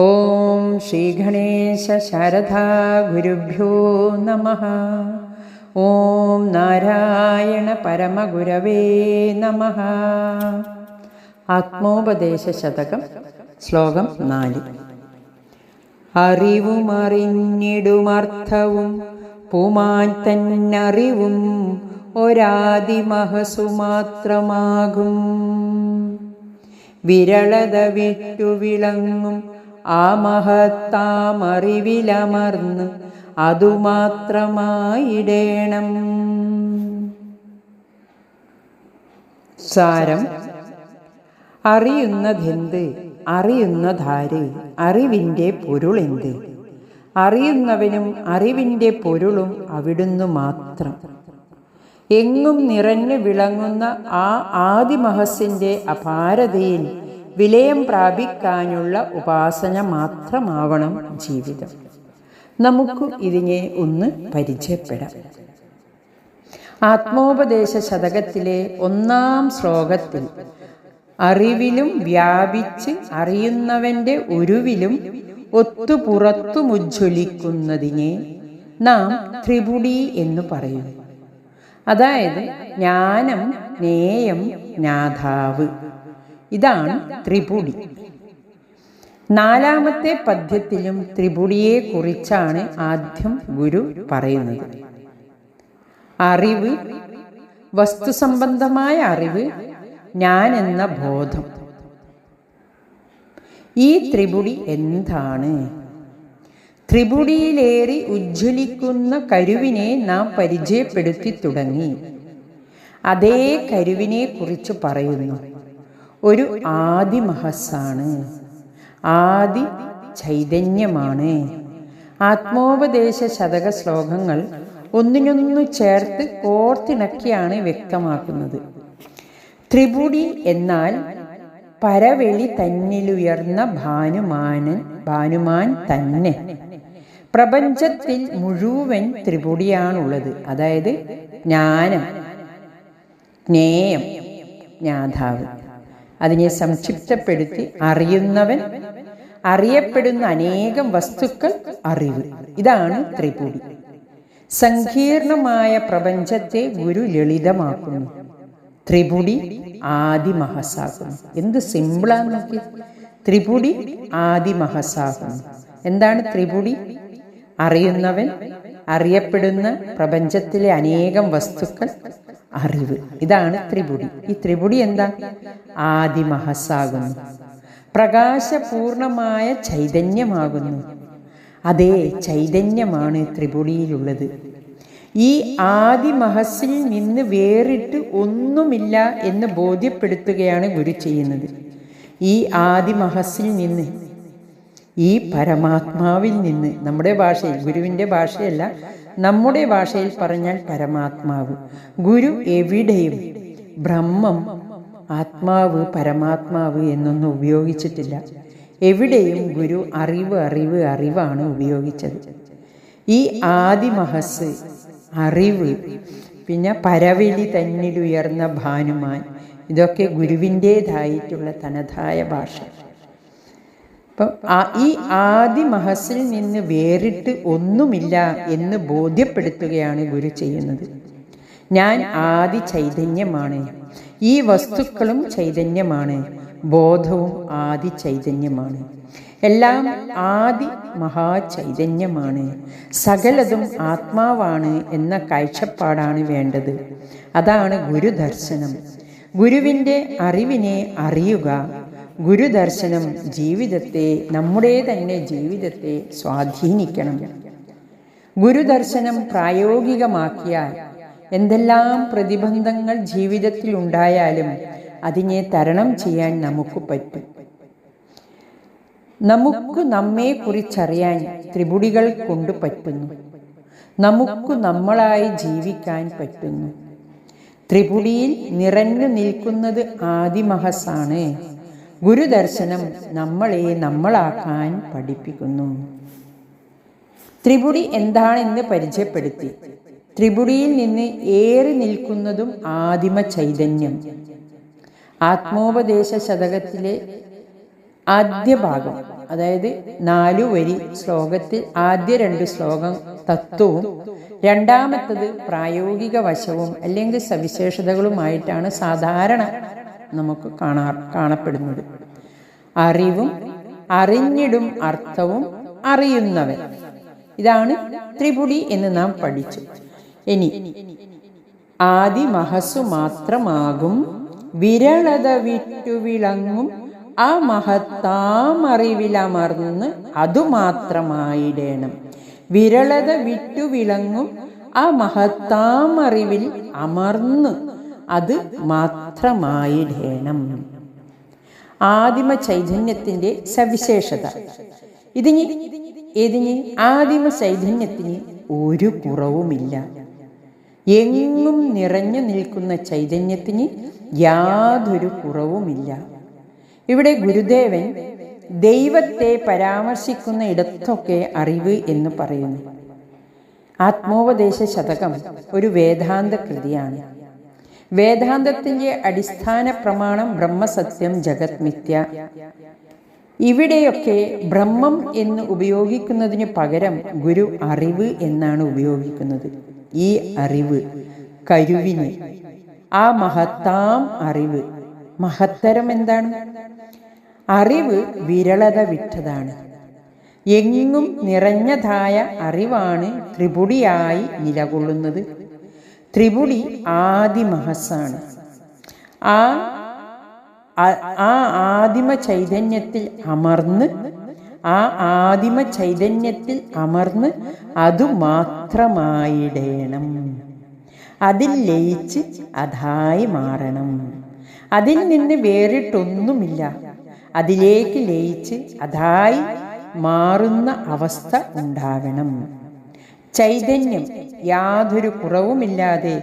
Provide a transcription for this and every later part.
ഓം ശ്രീ ഗണേശ ശാരദാ ഗുരുഭ്യോ നമ. ഓം നാരായണ പരമഗുരവേ നമ. ആത്മോപദേശ ശതകം ശ്ലോകം നാല്. അറിവുമറിഞ്ഞിടുമർത്ഥവും പുമാൻ തന്നറിവും ഒരാദിമഹസു മാത്രമാകും വിരളത വിട്ടു വിളങ്ങും ആ മഹത്താമറിവിലമർന്ന് അതുമാത്രമായിടേണം. സാരം. അറിയുന്നതെന്ത്? അറിയുന്നതാര്? അറിവിന്റെ പൊരുളെന്ത്? അറിയുന്നവനും അറിവിന്റെ പൊരുളും അവിടുന്ന് മാത്രം. എങ്ങും നിറഞ്ഞു വിളങ്ങുന്ന ആ ആദിമഹസിന്റെ അപാരതയിൽ വിലയം പ്രാപിക്കാനുള്ള ഉപാസന മാത്രമാവണം ജീവിതം. നമുക്ക് ഇതിനെ ഒന്ന് പരിചയപ്പെടാം. ആത്മോപദേശ ശതകത്തിലെ ഒന്നാം ശ്ലോകത്തിൽ അറിവിലും വ്യാപിച്ച് അറിയുന്നവന്റെ ഉരുവിലും ഒത്തുപുറത്തുമുജ്ജ്വലിക്കുന്നതിനെ നാം ത്രിപുടി എന്ന് പറയുന്നു അതായത് ജ്ഞാനം നേയം ജ്ഞാതാവ്. ഇതാണ് ത്രിപുടി. നാലാമത്തെ പദ്യത്തിലും ത്രിപുടിയെ കുറിച്ചാണ് ആദ്യം ഗുരു പറയുന്നത്. അറിവ് വസ്തുസംബന്ധമായ അറിവ് ഞാൻ എന്ന ബോധം. ഈ ത്രിപുടി എന്താണ്? ത്രിപുടിയിലേറി ഉജ്ജ്വലിക്കുന്ന കരുവിനെ നാം പരിചയപ്പെടുത്തി തുടങ്ങി. അതേ കരുവിനെ കുറിച്ച് പറയുന്നു. ഒരു ആദി മഹസ്സാണ് ആദി ചൈതന്യമാണ്. ആത്മോപദേശ ശതക ശ്ലോകങ്ങൾ ഒന്നിനൊന്നു ചേർത്ത് കോർത്തിണക്കിയാണ് വ്യക്തമാക്കുന്നത്. ത്രിപുടി എന്നാൽ പരവെളി തന്നിലുയർന്ന ഭാനുമാനൻ ഭാനുമാൻ തന്നെ. പ്രപഞ്ചത്തിൽ മുഴുവൻ ത്രിപുടിയാണുള്ളത്. അതായത് ജ്ഞാനം ജ്ഞേയം ജ്ഞാതാവ്. അതിനെ സംക്ഷിപ്തപ്പെടുത്തി അറിയുന്നവൻ അറിയപ്പെടുന്ന അനേകം വസ്തുക്കൾ അറിവ്. ഇതാണ് ത്രിപുടി. സങ്കീർണമായ പ്രപഞ്ചത്തെ ഗുരു ലളിതമാക്കുന്നു. ത്രിപുടി ആദിമഹസാകുന്നു. എന്ത് സിമ്പിളാന്ന് നോക്കി ത്രിപുടി ആദിമഹസാകുന്നു. എന്താണ് ത്രിപുടി? അറിയുന്നവൻ അറിയപ്പെടുന്ന പ്രപഞ്ചത്തിലെ അനേകം വസ്തുക്കൾ അറിവ്. ഇതാണ് ത്രിപുടി. ഈ ത്രിപുടി എന്താ? ആദിമഹസാകുന്നു പ്രകാശപൂർണമായ ചൈതന്യമാകുന്നു. അതേ ചൈതന്യമാണ് ത്രിപുടിയിലുള്ളത്. ഈ ആദിമഹസിൽ നിന്ന് വേറിട്ട് ഒന്നുമില്ല എന്ന് ബോധ്യപ്പെടുത്തുകയാണ് ഗുരു ചെയ്യുന്നത്. ഈ ആദിമഹസിൽ നിന്ന് ഈ പരമാത്മാവിൽ നിന്ന് നമ്മുടെ ഭാഷയിൽ ഗുരുവിന്റെ ഭാഷയല്ല നമ്മുടെ ഭാഷയിൽ പറഞ്ഞാൽ പരമാത്മാവ്. ഗുരു എവിടെയും ബ്രഹ്മം ആത്മാവ് പരമാത്മാവ് എന്നൊന്നും ഉപയോഗിച്ചിട്ടില്ല. എവിടെയും ഗുരു അറിവ് അറിവ് അറിവാണ് ഉപയോഗിച്ചത്. ഈ ആദിമഹസ് അറിവ് പിന്നെ പരവലി തന്നിലുയർന്ന ഭാനുമാൻ ഇതൊക്കെ ഗുരുവിന്റേതായിട്ടുള്ള തനതായ ഭാഷ. അപ്പം ഈ ആദി മഹസിൽ നിന്ന് വേറിട്ട് ഒന്നുമില്ല എന്ന് ബോധ്യപ്പെടുത്തുകയാണ് ഗുരു ചെയ്യുന്നത്. ഞാൻ ആദി ചൈതന്യമാണ്. ഈ വസ്തുക്കളും ചൈതന്യമാണ്. ബോധവും ആദി ചൈതന്യമാണ്. എല്ലാം ആദി മഹാചൈതന്യമാണ്. സകലതും ആത്മാവാണ് എന്ന കാഴ്ചപ്പാടാണ് വേണ്ടത്. അതാണ് ഗുരുദർശനം. ഗുരുവിന്റെ അറിവിനെ അറിയുക ഗുരുദർശനം ജീവിതത്തെ നമ്മുടെ തന്നെ ജീവിതത്തെ സ്വാധീനിക്കണം. ഗുരുദർശനം പ്രായോഗികമാക്കിയാൽ എന്തെല്ലാം പ്രതിബന്ധങ്ങൾ ജീവിതത്തിൽ ഉണ്ടായാലും അതിനെ തരണം ചെയ്യാൻ നമുക്ക് പറ്റും. നമുക്ക് നമ്മെ കുറിച്ചറിയാൻ ത്രിപുടികൾ കൊണ്ട് പറ്റുന്നു. നമുക്ക് നമ്മളായി ജീവിക്കാൻ പറ്റുന്നു. ത്രിപുടിയിൽ നിറഞ്ഞു നിൽക്കുന്നത് ആദിമഹസാണ്. ഗുരുദർശനം നമ്മളെ നമ്മളാക്കാൻ പഠിപ്പിക്കുന്നു. ത്രിപുടി എന്താണെന്ന് പരിചയപ്പെടുത്തി. ത്രിപുടിയിൽ നിന്ന് ഏറി നിൽക്കുന്നതും ആദിമ ചൈതന്യം. ആത്മോപദേശ ശതകത്തിലെ ആദ്യ ഭാഗം അതായത് നാലു വരി ശ്ലോകത്തിൽ ആദ്യ രണ്ട് ശ്ലോകം തത്വവും രണ്ടാമത്തത് പ്രായോഗിക വശവും അല്ലെങ്കിൽ സവിശേഷതകളുമായിട്ടാണ് സാധാരണ നമുക്ക് കാണാ കാണപ്പെടുന്നത്. അറിവും അറിഞ്ഞിടും അർത്ഥവും അറിയുന്നവൻ. ഇതാണ് ത്രിപുടി എന്ന് നാം പഠിച്ചു. ഇനി ആദി മഹസ്സു മാത്രമാകും വിരളത വിട്ടുവിളങ്ങും ആ മഹത്താമറിവിലമർന്ന് അതുമാത്രമായിടേണം വിരളത വിട്ടുവിളങ്ങും ആ മഹത്താമറിവിൽ അമർന്ന് അത് മാത്രമായിടേണം. ആദിമ ചൈതന്യത്തിന്റെ സവിശേഷത. ഇതിന് ഇതിന് ആദിമ ചൈതന്യത്തിന് ഒരു കുറവുമില്ല. എങ്ങും നിറഞ്ഞു നിൽക്കുന്ന ചൈതന്യത്തിന് യാതൊരു കുറവുമില്ല. ഇവിടെ ഗുരുദേവൻ ദൈവത്തെ പരാമർശിക്കുന്ന ഇടത്തൊക്കെ അറിവ് എന്ന് പറയുന്നു. ആത്മോപദേശ ശതകം ഒരു വേദാന്ത കൃതിയാണ് വേദാന്തത്തിന്റെ അടിസ്ഥാന പ്രമാണം ബ്രഹ്മസത്യം ജഗത് മിഥ്യ. ഇവിടെയൊക്കെ ബ്രഹ്മം എന്ന് ഉപയോഗിക്കുന്നതിന് പകരം ഗുരു അറിവ് എന്നാണ് ഉപയോഗിക്കുന്നത്. ഈ അറിവ് കരുവിന്. ആ മഹത്താം അറിവ്. മഹത്തരം എന്താണ്? അറിവ് വിരളത വിട്ടതാണ്. എങ്ങും നിറഞ്ഞതായ അറിവാണ് ത്രിപുടിയായി നിലകൊള്ളുന്നത്. ത്രിപുടി ആദിമഹസാണ് ആ ആ ആദിമ ചൈതന്യത്തിൽ അമർന്ന് ആ ആദിമ ചൈതന്യത്തിൽ അമർന്ന് അതു മാത്രമായിടേണം അതിൽ ലയിച്ച് അതായി മാറണം. അതിൽ നിന്ന് വേറിട്ടൊന്നുമില്ല. അതിലേക്ക് ലയിച്ച് അതായി മാറുന്ന അവസ്ഥ ഉണ്ടാകണം. ചൈതന്യം യാതൊരു കുറവുമില്ലാതെ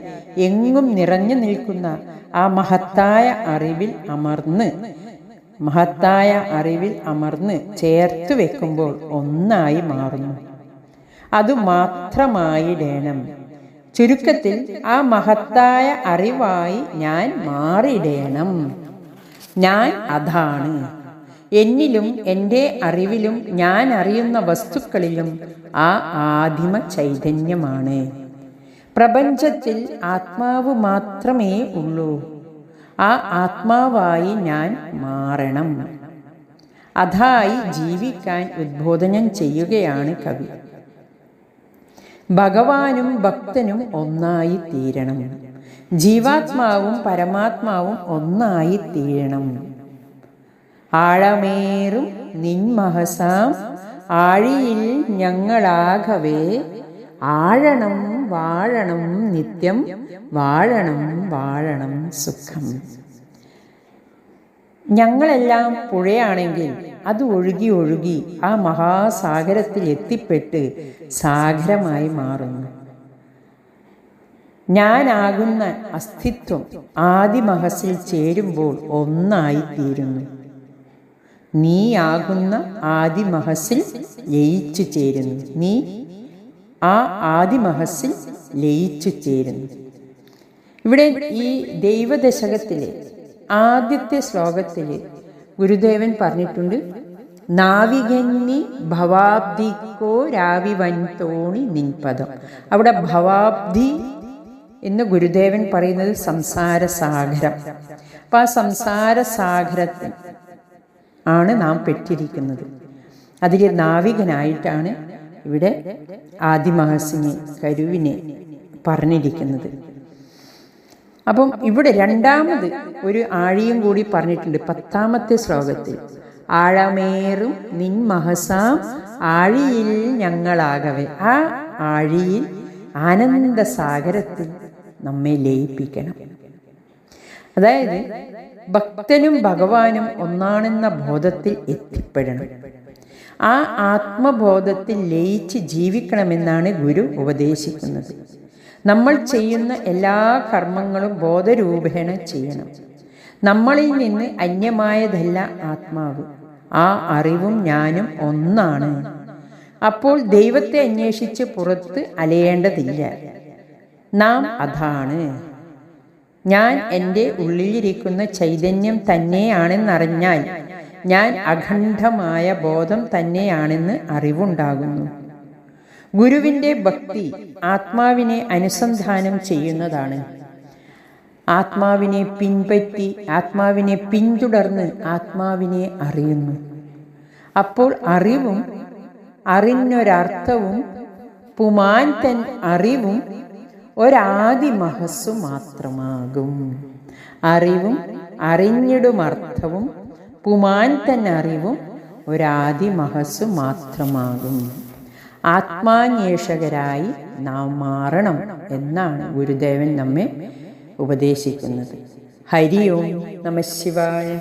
എങ്ങും നിറഞ്ഞു നിൽക്കുന്ന ആ മഹത്തായ അറിവിൽ അമർന്ന് മഹത്തായ അറിവിൽ അമർന്ന് ചേർത്ത് വെക്കുമ്പോൾ ഒന്നായി മാറുന്നു. അത് മാത്രമായിടേണം ചുരുക്കത്തിൽ ആ മഹത്തായ അറിവായി ഞാൻ മാറിയിടേണം ഞാൻ അതാണ്. എന്നിലും എന്റെ അറിവിലും ഞാൻ അറിയുന്ന വസ്തുക്കളിലും ആ ആദിമ ചൈതന്യമാണ്. പ്രപഞ്ചത്തിൽ ആത്മാവ് മാത്രമേ ഉള്ളൂ. ആ ആത്മാവായി ഞാൻ മാറണം. അതായി ജീവിക്കാൻ ഉദ്ബോധനം ചെയ്യുകയാണ് കവി. ഭഗവാനും ഭക്തനും ഒന്നായി തീരണം. ജീവാത്മാവും പരമാത്മാവും ഒന്നായി തീരണം. ആഴമേറും നിൻമഹസാം. ആഴിയിൽ ഞങ്ങളാകവേ. ആഴണം വാഴണം നിത്യം. വാഴണം വാഴണം സുഖം. ഞങ്ങളെല്ലാം പുഴയാണെങ്കിൽ അത് ഒഴുകി ഒഴുകി ആ മഹാസാഗരത്തിൽ എത്തിപ്പെട്ട് സാഗരമായി മാറുന്നു. ഞാനാകുന്ന അസ്തിത്വം ആദിമഹസിൽ ചേരുമ്പോൾ ഒന്നായി തീരുന്നു നീയാകുന്ന ആദിമഹസിൽ ലയിച്ചു ചേരുന്നു. നീ ആ ആദിമഹസിൽ ലയിച്ചു ചേരുന്നു. ഇവിടെ ഈ ദൈവദശകത്തിലെ ആദ്യത്തെ ശ്ലോകത്തിൽ ഗുരുദേവൻ പറഞ്ഞിട്ടുണ്ട് നാവികന്നി ഭവാബ്ദിക്കോ രാവി വൻതോണി നിൻപദം. അവിടെ ഭവാബ്ദി എന്ന് ഗുരുദേവൻ പറയുന്നത് സംസാര സാഗരം അപ്പം ആ സംസാര സാഗരത്തിൽ ആണ് നാം പെറ്റിരിക്കുന്നത്. അതിൽ നാവികനായിട്ടാണ് ഇവിടെ ആദിമഹസിനെ കരുവിനെ പറഞ്ഞിരിക്കുന്നത്. അപ്പം ഇവിടെ രണ്ടാമത് ഒരു ആഴിയും കൂടി പറഞ്ഞിട്ടുണ്ട് പത്താമത്തെ ശ്ലോകത്തിൽ. ആഴമേറും നിൻ മഹസാം ആഴിയിൽ ഞങ്ങളാകവേ. ആ ആഴിയിൽ ആനന്ദസാഗരത്തിൽ നമ്മെ ലയിപ്പിക്കണം. അതായത് ഭക്തനും ഭഗവാനും ഒന്നാണെന്ന ബോധത്തിൽ എത്തിപ്പെടണം. ആ ആത്മബോധത്തിൽ ലയിച്ച് ജീവിക്കണമെന്നാണ് ഗുരു ഉപദേശിക്കുന്നത്. നമ്മൾ ചെയ്യുന്ന എല്ലാ കർമ്മങ്ങളും ബോധരൂപേണ ചെയ്യണം. നമ്മളിൽ നിന്ന് അന്യമായതല്ല ആത്മാവ്. ആ അറിവും ഞാനും ഒന്നാണ്. അപ്പോൾ ദൈവത്തെ അന്വേഷിച്ച് പുറത്ത് അലയേണ്ടതില്ല. നാം അതാണ്. ഞാൻ എന്റെ ഉള്ളിലിരിക്കുന്ന ചൈതന്യം തന്നെയാണെന്നറിഞ്ഞാൽ ഞാൻ അഖണ്ഡമായ ബോധം തന്നെയാണെന്ന് അറിവുണ്ടാകുന്നു. ഗുരുവിന്റെ ഭക്തി ആത്മാവിനെ അനുസന്ധാനം ചെയ്യുന്നതാണ്. ആത്മാവിനെ പിൻപറ്റി ആത്മാവിനെ പിന്തുടർന്ന് ആത്മാവിനെ അറിയുന്നു. അപ്പോൾ അറിവും അറിഞ്ഞൊരർത്ഥവും പുമാൻ തൻ അറിവും ഒരാദിമഹസ്സു മാത്രമാകും. അറിവും അറിഞ്ഞിടുമർത്ഥവും പുമാൻ തന്നെ അറിവും ഒരാദിമഹസ്സു മാത്രമാകും. ആത്മാന്വേഷകരായി നാം മാറണം എന്നാണ് ഗുരുദേവൻ നമ്മെ ഉപദേശിക്കുന്നത്. ഹരി ഓം നമ ശിവായ.